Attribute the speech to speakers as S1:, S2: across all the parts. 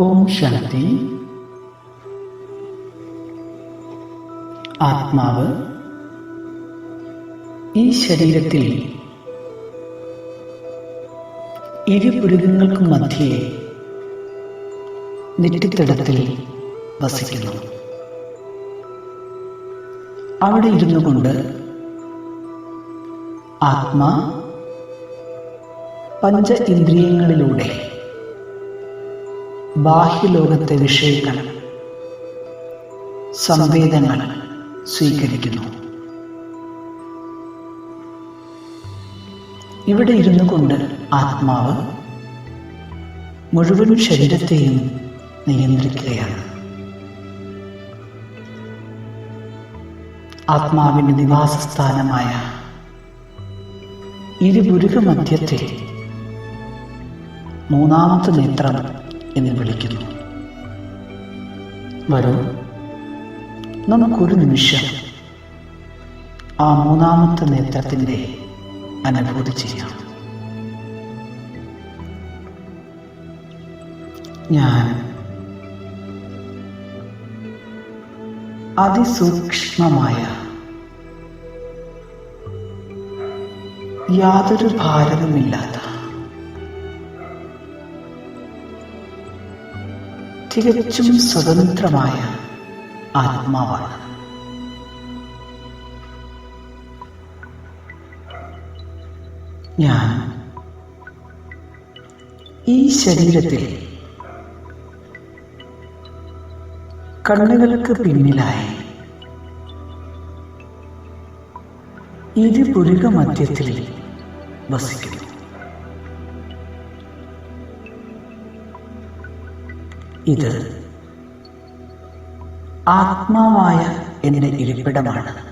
S1: ഓം ശാന്തി ആത്മാവ് ഈ ശരീരത്തിൽ ഇരുപുരുകങ്ങൾക്കും മധ്യേ നെറ്റിത്തടത്തിൽ വസിക്കുന്നു. അവിടെ ഇരുന്നു കൊണ്ട് ആത്മാ പഞ്ച ഇന്ദ്രിയങ്ങളിലൂടെ ബാഹ്യലോകത്തെ വിഷയങ്ങൾ സംവേദങ്ങൾ സ്വീകരിക്കുന്നു. ഇവിടെ ഇരുന്നു കൊണ്ട് ആത്മാവ് മുഴുവൻ ശരീരത്തെയും നിയന്ത്രിക്കുകയാണ്. ആത്മാവിന്റെ നിവാസസ്ഥാനമായ ഇരുപുരുക മധ്യത്തെ മൂന്നാമത്തെ നേത്രം എന്ന് വിളിക്കുന്നു. വരൂ. നമുക്കൊരു നിമിഷം ആ മൂന്നാമത്തെ നേത്രത്തിന്റെ അനുഭൂതി ചെയ്യാം. ഞാൻ അതിസൂക്ഷ്മമായ യാതൊരു ഭാരവുമില്ലാത്ത തികച്ചും സ്വതന്ത്രമായ ആത്മാവാണ്. ഞാൻ ഈ ശരീരത്തിൽ കണ്ണുകൾക്ക് പിന്നിലായി ഇരുപുരുക മധ്യത്തിൽ വസിക്കുന്നു. ഇത് ആത്മാവായ എന്റെ ഇരിപ്പിടമാണ്.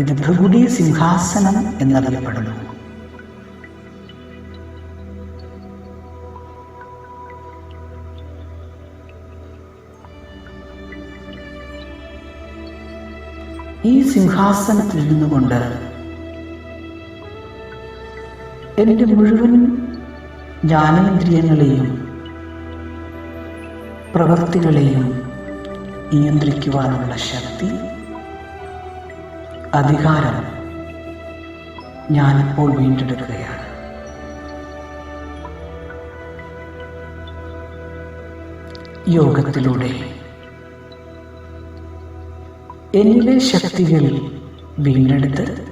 S1: ഇത് ഭൃഗുടി സിംഹാസനം എന്നറിയപ്പെടുന്നു. ഈ സിംഹാസനത്തിൽ നിന്നുകൊണ്ട് എന്റെ മുഴുവൻ ജ്ഞാനേന്ദ്രിയങ്ങളെയും പ്രവൃത്തികളെയും നിയന്ത്രിക്കുവാനുള്ള ശക്തി അധികാരം ഞാനിപ്പോൾ വീണ്ടെടുക്കുകയാണ്. യോഗത്തിലൂടെ എന്നിലെ ശക്തികൾ വീണ്ടെടുത്ത്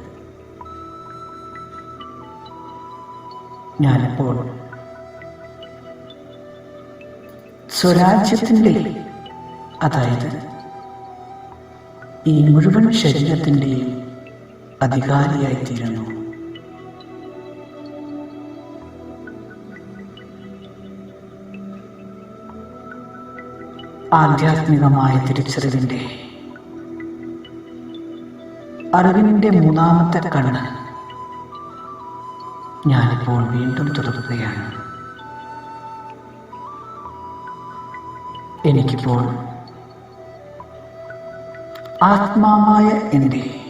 S1: ഞാനിപ്പോൾ സ്വരാജ്യത്തിന്റെ അതായത് ഈ മുഴുവൻ ശരീരത്തിന്റെയും അധികാരിയായിത്തീരുന്നു. ആധ്യാത്മികമായ തിരിച്ചറിവിന്റെ അറിവിന്റെ മൂന്നാമത്തെ കണ്ണ് ഞാനിപ്പോൾ വീണ്ടും തുടരുകയാണ് എനിക്കിപ്പോൾ ആത്മാവായ എന്റെ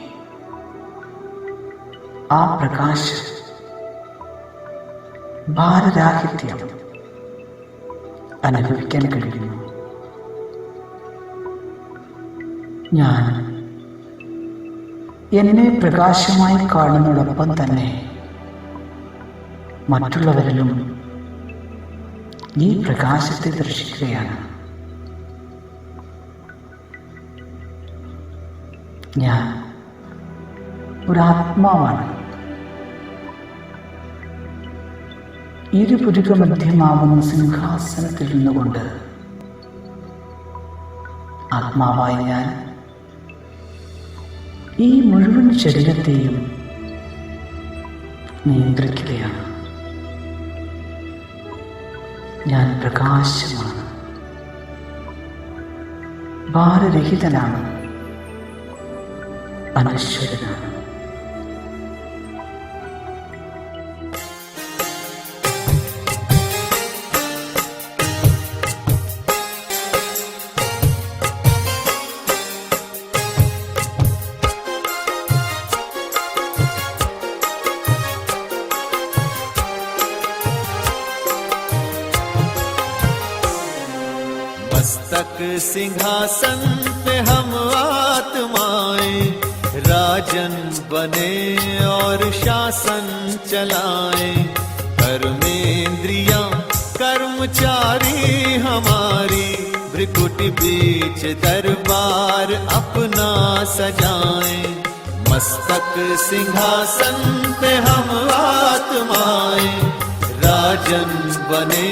S1: ആ പ്രകാശം ഭാരരാഹിത്യം അനുഭവിക്കാൻ കഴിയുന്നു. ഞാൻ എന്നെ പ്രകാശമായി കാണുന്നതോടൊപ്പം തന്നെ മറ്റുള്ളവരിലും ഈ പ്രകാശത്തെ ദർശിക്കുകയാണ്. ഞാൻ ഒരാത്മാവാണ് ഇരുപുരുക മധ്യമാവുന്ന സിംഹാസനത്തിൽ നിന്നുകൊണ്ട് ആത്മാവായ ഞാൻ ഈ മുഴുവൻ ശരീരത്തെയും നിയന്ത്രിക്കുകയാണ്. ഞാൻ പ്രകാശമാണ്. ഭാരരഹിതനാണ്. അനശ്വരനാണ്.
S2: मस्तक सिंहासन पे हम आत्माएँ, राजन बने और शासन चलाएँ। कर्मेंद्रिया, कर्मचारी हमारी, भ्रिकुट बीच दरबार अपना सजाएँ। मस्तक सिंहासन पे हम आत्माएँ, राजन बने